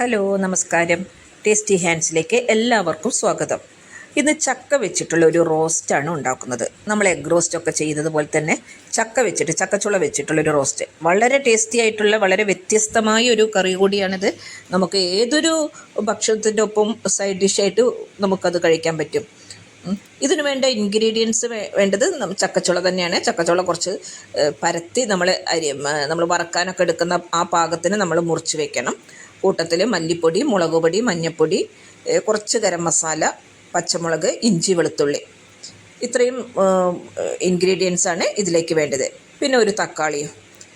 Hello നമസ്കാരം. Tasty ഹാൻഡ്സിലേക്ക് എല്ലാവർക്കും സ്വാഗതം. ഇന്ന് ചക്ക വെച്ചിട്ടുള്ള ഒരു റോസ്റ്റാണ് ഉണ്ടാക്കുന്നത്. നമ്മൾ എഗ് റോസ്റ്റൊക്കെ ചെയ്തതുപോലെ തന്നെ ചക്ക വെച്ചിട്ട് ചക്കച്ചുള വെച്ചിട്ടുള്ള ഒരു റോസ്റ്റ്. വളരെ ടേസ്റ്റി ആയിട്ടുള്ള വളരെ വ്യത്യസ്തമായ ഒരു കറി കൂടിയാണിത്. നമുക്ക് ഏതൊരു ഭക്ഷണത്തിന്റെ ഒപ്പം സൈഡ് ഡിഷായിട്ട് നമുക്കത് കഴിക്കാൻ പറ്റും. ഇതിനു വേണ്ട ഇൻഗ്രീഡിയൻസ് വേണ്ടത് ചക്കച്ചുള തന്നെയാണ്. ചക്കച്ചുള കുറച്ച് പരത്തി നമ്മൾ അരി നമ്മൾ വറക്കാനൊക്കെ എടുക്കുന്ന ആ പാകത്തിന് നമ്മൾ മുറിച്ച് വെക്കണം. കൂട്ടത്തിൽ മല്ലിപ്പൊടി മുളക് പൊടി മഞ്ഞൾപ്പൊടി കുറച്ച് ഗരം മസാല പച്ചമുളക് ഇഞ്ചി വെളുത്തുള്ളി. ഇത്രയും ഇൻഗ്രീഡിയൻസ് ആണ് ഇതിലേക്ക് വേണ്ടത്. പിന്നെ ഒരു തക്കാളിയും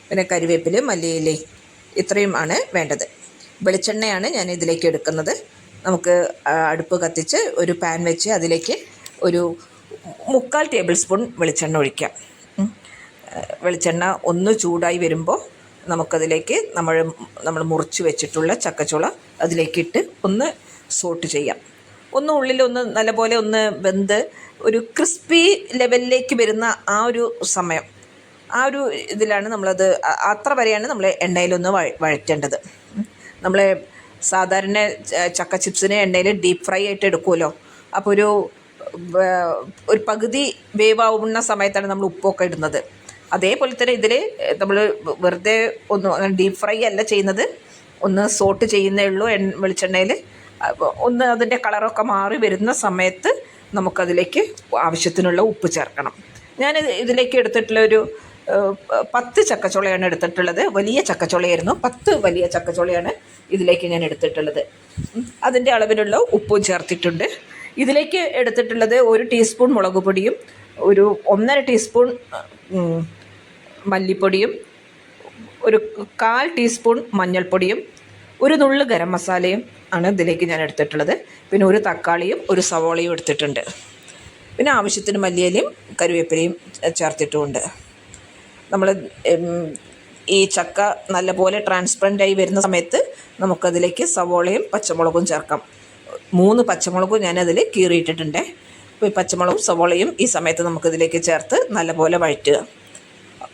പിന്നെ കരിവേപ്പില മല്ലിയില ഇത്രയും ആണ് വേണ്ടത്. വെളിച്ചെണ്ണയാണ് ഞാൻ ഇതിലേക്ക് എടുക്കുന്നത്. നമുക്ക് അടുപ്പ് കത്തിച്ച് ഒരു പാൻ വെച്ച് അതിലേക്ക് ഒരു മുക്കാൽ ടേബിൾ സ്പൂൺ വെളിച്ചെണ്ണ ഒഴിക്കാം. വെളിച്ചെണ്ണ ഒന്ന് ചൂടായി വരുമ്പോൾ നമുക്കതിലേക്ക് നമ്മൾ നമ്മൾ മുറിച്ച് വെച്ചിട്ടുള്ള ചക്കച്ചുള അതിലേക്കിട്ട് ഒന്ന് സോട്ട് ചെയ്യാം. ഒന്ന് ഉള്ളിൽ ഒന്ന് നല്ലപോലെ ഒന്ന് വെന്ത് ഒരു ക്രിസ്പി ലെവലിലേക്ക് വരുന്ന ആ ഒരു സമയം ആ ഒരു ഇതിലാണ് നമ്മളത് അത്ര വരെയാണ് നമ്മൾ എണ്ണയിലൊന്ന് വഴ വഴറ്റേണ്ടത്. നമ്മൾ സാധാരണ ചക്ക ചിപ്സിന് എണ്ണയിൽ ഡീപ്പ് ഫ്രൈ ആയിട്ട് എടുക്കുമല്ലോ അപ്പോൾ ഒരു ഒരു പകുതി വേവാവുന്ന സമയത്താണ് നമ്മൾ ഉപ്പൊക്കെ ഇടുന്നത്. അതേപോലെ തന്നെ ഇതിൽ നമ്മൾ വെറുതെ ഒന്ന് ഡീപ്പ് ഫ്രൈ അല്ല ചെയ്യുന്നത്. ഒന്ന് സോട്ട് ചെയ്യുന്നേ ഉള്ളൂ എണ്ണ വെളിച്ചെണ്ണയിൽ ഒന്ന് അതിന്റെ കളറൊക്കെ മാറി വരുന്ന സമയത്ത് നമുക്കതിലേക്ക് ആവശ്യത്തിനുള്ള ഉപ്പ് ചേർക്കണം. ഞാൻ ഇതിലേക്ക് എടുത്തിട്ടുള്ള ഒരു പത്ത് ചക്കച്ചുളയാണ് എടുത്തിട്ടുള്ളത്. വലിയ ചക്കച്ചുളയായിരുന്നു. പത്ത് വലിയ ചക്കച്ചുളയാണ് ഇതിലേക്ക് ഞാൻ എടുത്തിട്ടുള്ളത്. അതിന്റെ അളവിലുള്ള ഉപ്പും ചേർത്തിട്ടുണ്ട്. ഇതിലേക്ക് എടുത്തിട്ടുള്ളത് ഒരു ടീസ്പൂൺ മുളക് പൊടിയും ഒരു ഒന്നര ടീസ്പൂൺ മല്ലിപ്പൊടിയും ഒരു കാൽ ടീസ്പൂൺ മഞ്ഞൾപ്പൊടിയും ഒരു നുള്ളു ഗരം മസാലയും ആണ് ഇതിലേക്ക് ഞാൻ എടുത്തിട്ടുള്ളത്. പിന്നെ ഒരു തക്കാളിയും ഒരു സവോളയും എടുത്തിട്ടുണ്ട്. പിന്നെ ആവശ്യത്തിന് മല്ലിയിലയും കറിവേപ്പിലയും ചേർത്തിട്ടുമുണ്ട്. നമ്മൾ ഈ ചക്ക നല്ലപോലെ ട്രാൻസ്പെറന്റ് ആയി വരുന്ന സമയത്ത് നമുക്കതിലേക്ക് സവോളയും പച്ചമുളകും ചേർക്കാം. മൂന്ന് പച്ചമുളകും ഞാനതിൽ കീറിയിട്ടിട്ടുണ്ട്. അപ്പോൾ ഈ പച്ചമുളകും സവോളയും ഈ സമയത്ത് നമുക്കിതിലേക്ക് ചേർത്ത് നല്ലപോലെ വഴറ്റുക.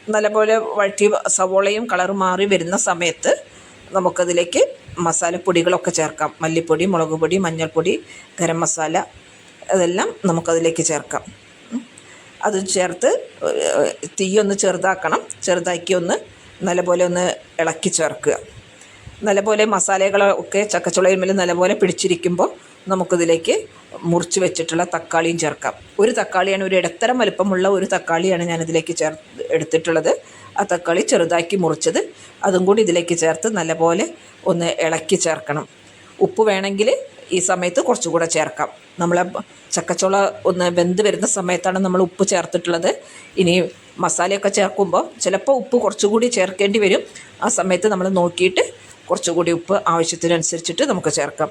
നല്ലപോലെ വഴറ്റി സവോളയും കളർ മാറി വരുന്ന സമയത്ത് നമുക്കതിലേക്ക് മസാലപ്പൊടികളൊക്കെ ചേർക്കാം. മല്ലിപ്പൊടി മുളക് പൊടി മഞ്ഞൾപ്പൊടി ഗരം മസാല അതെല്ലാം നമുക്കതിലേക്ക് ചേർക്കാം. അത് ചേർത്ത് തീയൊന്ന് ചെറുതാക്കണം. ചെറുതാക്കി ഒന്ന് നല്ലപോലെ ഒന്ന് ഇളക്കി ചേർക്കുക. നല്ലപോലെ മസാലകളൊക്കെ ചക്കച്ചുളയിന്മേൽ നല്ലപോലെ പിടിച്ചിരിക്കുമ്പോൾ നമുക്കിതിലേക്ക് മുറിച്ച് വെച്ചിട്ടുള്ള തക്കാളിയും ചേർക്കാം. ഒരു തക്കാളിയാണ് ഒരു ഇടത്തരം വലുപ്പമുള്ള ഒരു തക്കാളിയാണ് ഞാനിതിലേക്ക് ചേർ എടുത്തിട്ടുള്ളത്. ആ തക്കാളി ചെറുതാക്കി മുറിച്ചത്. അതും കൂടി ഇതിലേക്ക് ചേർത്ത് നല്ലപോലെ ഒന്ന് ഇളക്കി ചേർക്കണം. ഉപ്പ് വേണമെങ്കിൽ ഈ സമയത്ത് കുറച്ചുകൂടെ ചേർക്കാം. നമ്മൾ ചക്കച്ചുള ഒന്ന് വെന്ത് വരുന്ന സമയത്താണ് നമ്മൾ ഉപ്പ് ചേർത്തിട്ടുള്ളത്. ഇനി മസാലയൊക്കെ ചേർക്കുമ്പോൾ ചിലപ്പോൾ ഉപ്പ് കുറച്ചുകൂടി ചേർക്കേണ്ടി വരും. ആ സമയത്ത് നമ്മൾ നോക്കിയിട്ട് കുറച്ചുകൂടി ഉപ്പ് ആവശ്യത്തിനനുസരിച്ചിട്ട് നമുക്ക് ചേർക്കാം.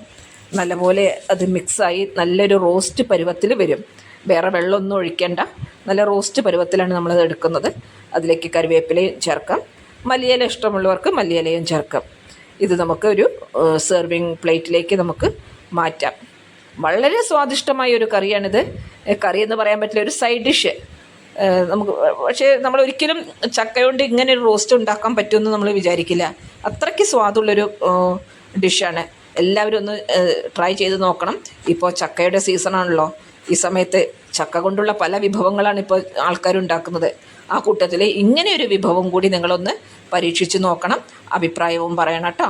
നല്ലപോലെ അത് മിക്സായി നല്ലൊരു റോസ്റ്റ് പരുവത്തിൽ വരും. വേറെ വെള്ളമൊന്നും ഒഴിക്കേണ്ട. നല്ല റോസ്റ്റ് പരുവത്തിലാണ് നമ്മളത് എടുക്കുന്നത്. അതിലേക്ക് കറിവേപ്പിലയും ചേർക്കാം. മല്ലിയില ഇഷ്ടമുള്ളവർക്ക് മല്ലിയിലയും ചേർക്കാം. ഇത് നമുക്ക് ഒരു സെർവിങ് പ്ലേറ്റിലേക്ക് നമുക്ക് മാറ്റാം. വളരെ സ്വാദിഷ്ടമായ ഒരു കറിയാണിത്. കറി എന്ന് പറയാൻ പറ്റില്ല ഒരു സൈഡ് ഡിഷ് നമുക്ക് പക്ഷേ നമ്മൾ ഒരിക്കലും ചക്ക കൊണ്ട് ഇങ്ങനെ ഒരു റോസ്റ്റ് ഉണ്ടാക്കാൻ പറ്റുമെന്ന് നമ്മൾ വിചാരിക്കില്ല. അത്രയ്ക്ക് സ്വാദുള്ളൊരു ഡിഷാണ് എല്ലാവരും ഒന്ന് ട്രൈ ചെയ്ത് നോക്കണം. ഇപ്പോൾ ചക്കയുടെ സീസണാണല്ലോ ഈ സമയത്ത് ചക്ക കൊണ്ടുള്ള പല വിഭവങ്ങളാണ് ഇപ്പോൾ ആൾക്കാർ ഉണ്ടാക്കുന്നത്. ആ കൂട്ടത്തിൽ ഇങ്ങനെയൊരു വിഭവം കൂടി നിങ്ങളൊന്ന് പരീക്ഷിച്ച് നോക്കണം. അഭിപ്രായവും പറയണം കേട്ടോ.